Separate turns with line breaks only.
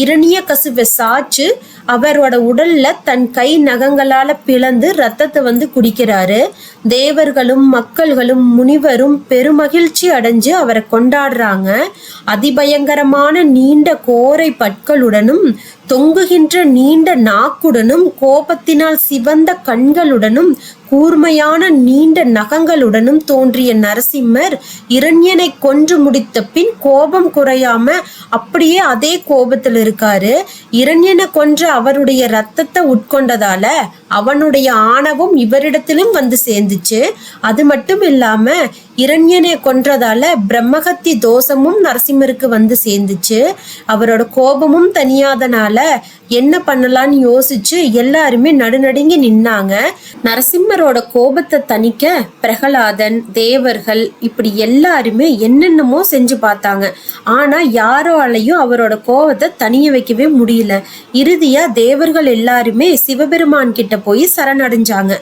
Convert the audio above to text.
இரணிய கசுவை சாச்சு அவரோட உடல்ல தன் கை நகங்களால பிளந்து ரத்தத்தை வந்து குடிக்கிறாரு. தேவர்களும் மக்கள்களும் முனிவரும் பெருமகிழ்ச்சி அடைஞ்சு அவரை கொண்டாடுறாங்க. அதிபயங்கரமான நீண்ட கோரை பற்களுடனும் தொங்குகின்ற நீண்ட நாக்குடனும் கோபத்தினால் சிவந்த கண்களுடனும் கூர்மையான நீண்ட நகங்களுடனும் தோன்றிய நரசிம்மர் இரண்யனை கொன்று முடித்த பின் கோபம் குறையாம அப்படியே அதே கோபத்தில் இருக்காரு. இரண்யனை கொன்ற அவருடைய ரத்தத்தை உட்கொண்டதால அவனுடைய ஆணவம் இவரிடத்திலும் வந்து சேர்ந்துச்சு. அது மட்டும் இல்லாம இரண்யனை கொன்றதால பிரம்மகத்தி தோஷமும் நரசிம்மருக்கு வந்து சேர்ந்துச்சு. அவரோட கோபமும் தனியாதனால என்ன பண்ணலாம்னு யோசிச்சு எல்லாருமே நடுநடுங்கி நின்னாங்க. நரசிம்மரோட கோபத்தை தணிக்க பிரகலாதன் தேவர்கள் இப்படி எல்லாருமே என்னென்னமோ செஞ்சு பார்த்தாங்க. ஆனா யாராலையும் அவரோட கோபத்தை தனிய வைக்கவே முடியல. இறுதியா தேவர்கள் எல்லாருமே சிவபெருமான் கிட்ட போய் சரணடைஞ்சாங்க.